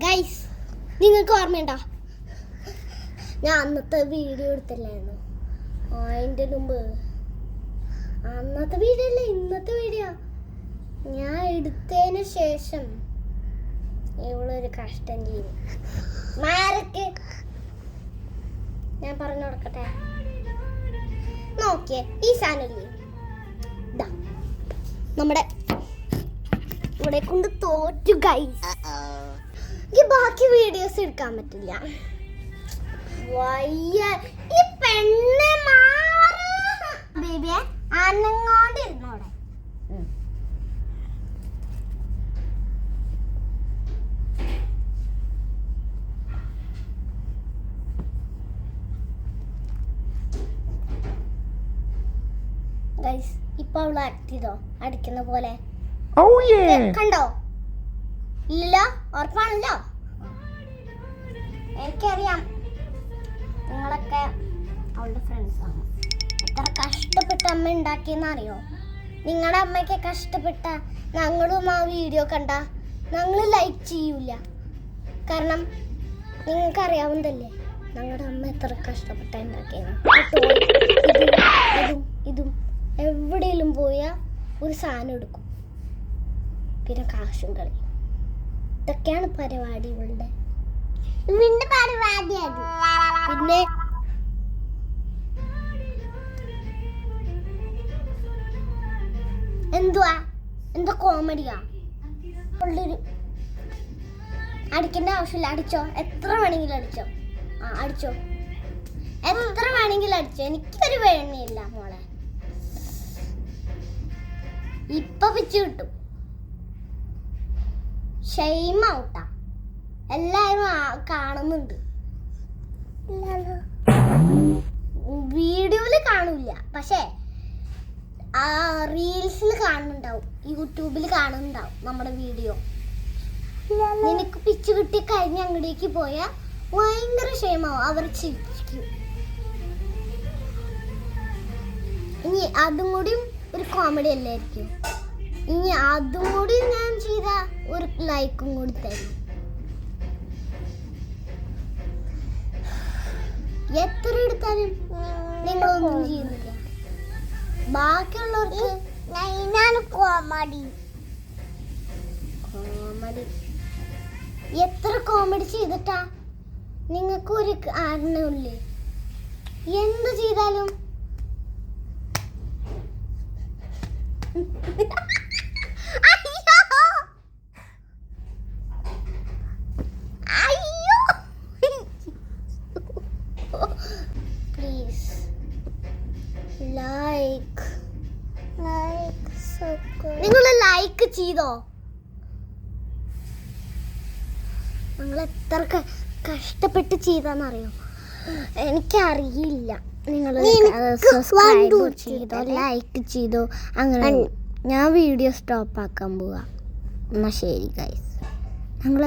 Guys നിങ്ങൾക്ക് ഓർമ്മയുണ്ടോ? ഞാൻ അന്നത്തെ വീഡിയോ എടുത്തില്ലായിരുന്നു. അതിന്റെ മുമ്പ്. അന്നത്തെ വീഡിയോ അല്ല ഇന്നത്തെ വീഡിയോ ഞാൻ എടുത്തതിന് ശേഷം ഇവളൊരു കഷ്ടം ചെയ്യും മാരക്ക്? ഞാൻ പറഞ്ഞു കൊടുക്കട്ടെ? നോക്കിയേ ഈ സാധനമില്ലേ നമ്മുടെ ഇവിടെ കൊണ്ട് തോറ്റു ഗൈസ് എനിക്ക് ബാക്കി വീഡിയോസ് എടുക്കാൻ പറ്റില്ല. വയ്യ ഈ പെണ്ണെ ബേബിയെ അനങ്ങോണ്ടിരുന്നോടെ ഇപ്പൊ അവൾ ആക്ട് ചെയ്തോ? അടിക്കുന്ന പോലെ. Oh കണ്ടോ? ഇല്ലല്ലോ ഉറപ്പാണല്ലോ. എനിക്കറിയാം. നിങ്ങളൊക്കെ അവളുടെ ഫ്രണ്ട്സാണ് എത്ര കഷ്ടപ്പെട്ട് അമ്മ ഉണ്ടാക്കിയെന്ന് അറിയോ? നിങ്ങളുടെ അമ്മയ്ക്ക് കഷ്ടപ്പെട്ട ഞങ്ങളും ആ വീഡിയോ കണ്ട. ഞങ്ങൾ ലൈക്ക് ചെയ്യൂല. കാരണം നിങ്ങൾക്ക് അറിയാവുന്നതല്ലേ ഞങ്ങളുടെ അമ്മ എത്ര കഷ്ടപ്പെട്ട ഉണ്ടാക്കിയെന്ന്. ഇതും ഇതും എവിടെയെങ്കിലും പോയാൽ ഒരു സാധനം എടുക്കും. പിന്നെ കാശും കളി ഇതൊക്കെയാണ് പരിപാടി ഇവളുടെ പിന്നെ പരിപാടിയാണ് പിന്നെ എന്തുവാ? എന്താ കോമഡിയാ അടിക്കേണ്ട ആവശ്യമില്ല. അടിച്ചോ. എത്ര വേണമെങ്കിലും അടിച്ചോ. ആ അടിച്ചോ. എത്ര വേണമെങ്കിലും അടിച്ചോ. എനിക്കൊരു വേണിയില്ല മോളെ. ഇപ്പൊ പിച്ചു കിട്ടും. ഷെയിം ഔട്ടാ എല്ലാവരും ആ- കാണുന്നുണ്ട്. വീഡിയോയിൽ കാണൂല പക്ഷേ റീൽസിൽ കാണുന്നുണ്ടാവും. യൂട്യൂബിൽ കാണുന്നുണ്ടാവും നമ്മുടെ വീഡിയോ. നിനക്ക് പിച്ച് കിട്ടി കഴിഞ്ഞ് അങ്ങടേക്ക് പോയാൽ ഭയങ്കര ക്ഷേമാവും. അവർ ചിരിക്കും ഇനി അതും കൂടി ഒരു കോമഡി അല്ലായിരിക്കും. ഇനി അതും കൂടി ഞാൻ ചെയ്ത ഒരു ലൈക്കും കൂടി തരും. എത്ര എടുത്താലും നിങ്ങളൊന്നും ചെയ്യുന്നില്ല. ബാക്കിയുള്ളവർക്ക് കോമഡി കോമഡി എത്ര കോമഡി ചെയ്തിട്ടാ നിങ്ങൾക്ക് ഒരു കാരണമില്ലേ എന്ത് ചെയ്താലും പ്ലീസ് ലൈക്ക് നിങ്ങൾ ലൈക്ക് ചെയ്തോ? നിങ്ങൾ എത്ര കഷ്ടപ്പെട്ട് ചെയ്താന്നറിയോ? എനിക്കറിയില്ല. നിങ്ങൾ സബ്സ്ക്രൈബ് ചെയ്തോ ലൈക്ക് ചെയ്തോ? അങ്ങനെ ഞാൻ വീഡിയോ സ്റ്റോപ്പ് ആക്കാൻ പോവാ. എന്നാ ശരി ഗൈസ് ഞങ്ങൾ